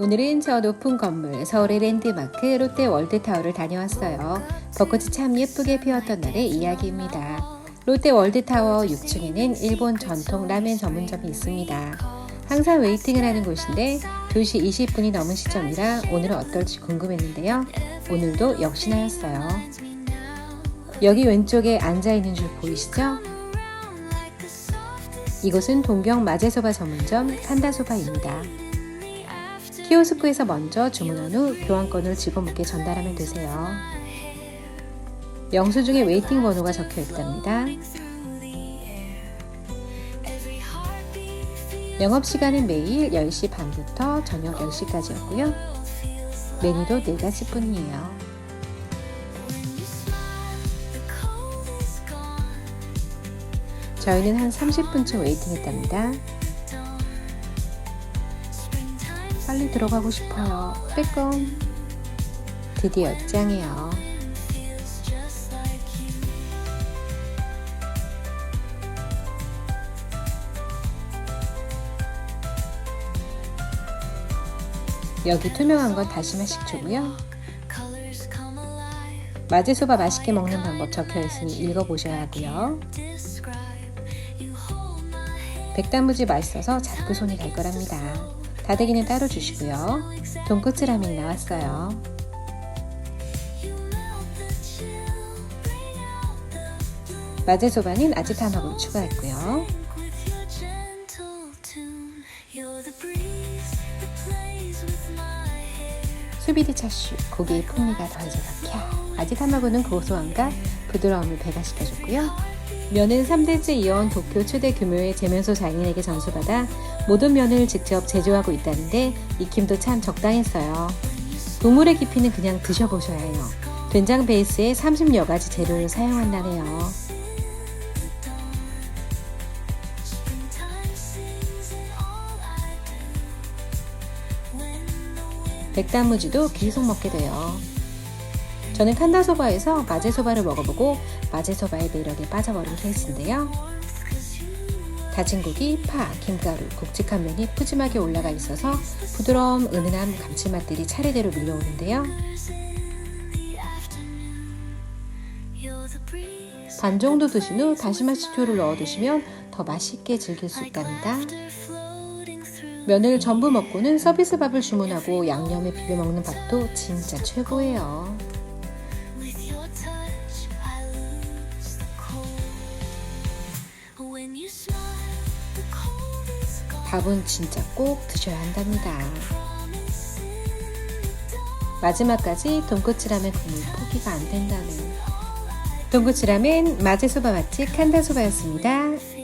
오늘은 저 높은 건물 서울의 랜드마크 롯데 월드타워를 다녀왔어요. 벚꽃이 참 예쁘게 피었던 날의 이야기입니다. 롯데 월드타워 6층에는 일본 전통 라멘 전문점이 있습니다. 항상 웨이팅을 하는 곳인데 2시 20분이 넘은 시점이라 오늘은 어떨지 궁금했는데요. 오늘도 역시나였어요. 여기 왼쪽에 앉아있는 줄 보이시죠? 이곳은 동경 마제소바 전문점 칸다소바입니다. 키오스크에서 먼저 주문한 후 교환권을 직원분께 전달하면 되세요. 영수증에 웨이팅 번호가 적혀 있답니다. 영업시간은 매일 10시 반부터 저녁 10시까지였고요. 메뉴도 4가지뿐이에요. 저희는 한 30분쯤 웨이팅했답니다. 빨리 들어가고 싶어요. 빼꼼. 드디어 입장이에요. 여기 투명한 건 다시마 식초고요. 마제소바 맛있게 먹는 방법 적혀 있으니 읽어보셔야 하고요. 백단무지 맛있어서 자꾸 손이 갈 거랍니다. 다대기는 따로 주시고요. 돈코츠 라면이 나왔어요. 마제 소바는 아지타마고를 추가했고요. 수비드 차슈, 고기의 풍미가 더해져서 캬. 아지타마고는 고소함과 부드러움을 배가시켜줬고요. 면은 3대째 이어온 도쿄 최대 규모의 제면소 장인에게 전수받아 모든 면을 직접 제조하고 있다는데 익힘도 참 적당했어요. 국물의 깊이는 그냥 드셔보셔야 해요. 된장 베이스에 30여 가지 재료를 사용한다네요. 백단무지도 계속 먹게 돼요. 저는 칸다소바에서 마제소바를 먹어보고 마제소바의 매력에 빠져버린 케이스인데요. 다진 고기, 파, 김가루, 굵직한 면이 푸짐하게 올라가 있어서 부드러움, 은은한 감칠맛들이 차례대로 밀려오는데요. 반 정도 드신 후 다시마 식초를 넣어 드시면 더 맛있게 즐길 수 있답니다. 면을 전부 먹고는 서비스 밥을 주문하고 양념에 비벼 먹는 밥도 진짜 최고예요. 밥은 진짜 꼭 드셔야 한답니다. 마지막까지 돈코츠 라면 국물 포기가 안 된다는 돈코츠 라면 마제소바 맛집 칸다소바였습니다.